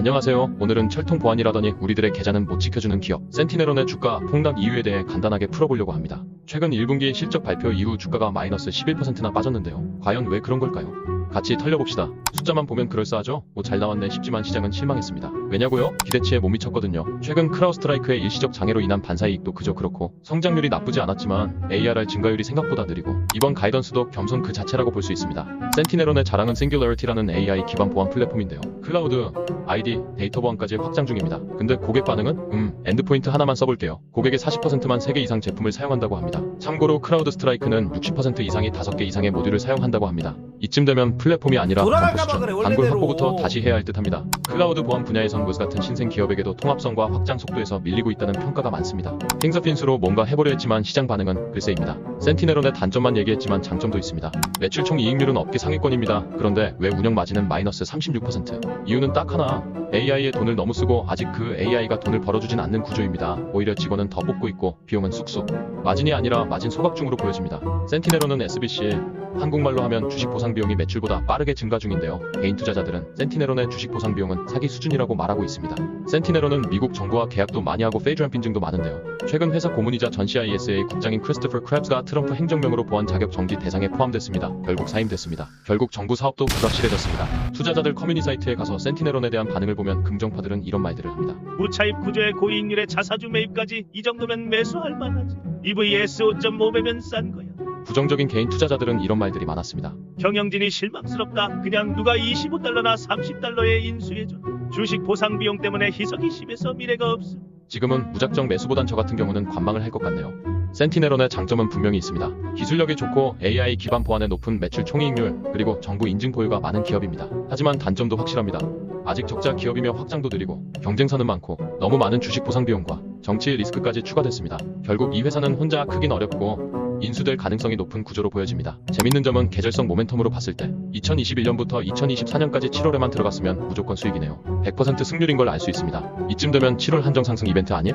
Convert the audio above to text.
안녕하세요. 오늘은 철통 보안이라더니 우리들의 계좌는 못 지켜주는 기업 센티네론의 주가 폭락 이유에 대해 간단하게 풀어보려고 합니다. 최근 1분기 실적 발표 이후 주가가 마이너스 11%나 빠졌는데요. 과연 왜 그런 걸까요? 같이 털려봅시다. 숫자만 보면 그럴싸하죠? 오잘 나왔네 싶지만 시장은 실망했습니다. 왜냐고요? 기대치에 못 미쳤거든요. 최근 크라우스트라이크의 일시적 장애로 인한 반사이익도 그저 그렇고 성장률이 나쁘지 않았지만 ARR 증가율이 생각보다 느리고 이번 가이던스도 겸손 그 자체라고 볼 수 있습니다. 센티네론의 자랑은 싱귤러리티라는 AI 기반 보안 플랫폼인데요. 클라우드, ID, 데이터 보안까지 확장 중입니다. 근데 고객 반응은 음, 엔드포인트 하나만 써볼게요. 고객의 40%만 3개 이상 제품을 사용한다고 합니다. 참고로 크라우드 스트라이크는 60% 이상이 5개 이상의 모듈을 사용한다고 합니다. 이쯤 되면 플랫폼이 아니라 돌아갈까 단품 봐 수준, 그래, 단골 원래대로. 확보부터 다시 해야 할 듯합니다. 클라우드 보안 분야에선 무스 같은 신생 기업에게도 통합성과 확장 속도에서 밀리고 있다는 평가가 많습니다. 핑서핀스로 뭔가 해보려 했지만 시장 반응은 글쎄입니다. 센티네론의 단점만 얘기했지만 장점도 있습니다. 매출 총 이익률은 업계 상위권입니다. 그런데 왜 운영 마진은 마이너스 36%? 이유는 딱 하나. AI에 돈을 너무 쓰고 아직 그 AI가 돈을 벌어주진 않는 구조입니다. 오히려 직원은 더 뽑고 있고 비용은 쑥쑥. 마진이 아니라 마진 소각 중으로 보여집니다. 센티네론은 SBC, 한국말로 하면 주식 보상 비용이 매출보다 빠르게 증가 중인데요. 개인 투자자들은 센티네론의 주식 보상 비용은 사기 수준이라고 말하고 있습니다. 센티네론은 미국 정부와 계약도 많이 하고 페이드란 빈증도 많은데요. 최근 회사 고문이자 전 CISA 국장인 크리스토퍼 크랩스가 트럼프 행정명으로 보안 자격 정지 대상에 포함됐습니다. 결국 사임됐습니다. 결국 정부 사업도 불확실해졌습니다. 투자자들 커뮤니 사이트에 가서 센티네론에 대한 반응을 보면 긍정파들은 이런 말들을 합니다. 무차입 구조의 고이익률의 자사주 매입까지 이 정도면 매수할 만하지. EVS 5.5배면 싼 거야. 부정적인 개인 투자자들은 이런 말들이 많았습니다. 경영진이 실망스럽다. 그냥 누가 25달러나 30달러에 인수해줘. 주식 보상 비용 때문에 희석이 심해서 미래가 없음. 지금은 무작정 매수보단 저 같은 경우는 관망을 할 것 같네요. 센티네론의 장점은 분명히 있습니다. 기술력이 좋고 AI 기반 보안의 높은 매출 총이익률 그리고 정부 인증 보유가 많은 기업입니다. 하지만 단점도 확실합니다. 아직 적자 기업이며 확장도 느리고 경쟁사는 많고 너무 많은 주식 보상 비용과 정치의 리스크까지 추가됐습니다. 결국 이 회사는 혼자 크긴 어렵고 인수될 가능성이 높은 구조로 보여집니다. 재밌는 점은 계절성 모멘텀으로 봤을 때 2021년부터 2024년까지 7월에만 들어갔으면 무조건 수익이네요. 100% 승률인 걸 알 수 있습니다. 이쯤 되면 7월 한정 상승 이벤트 아님?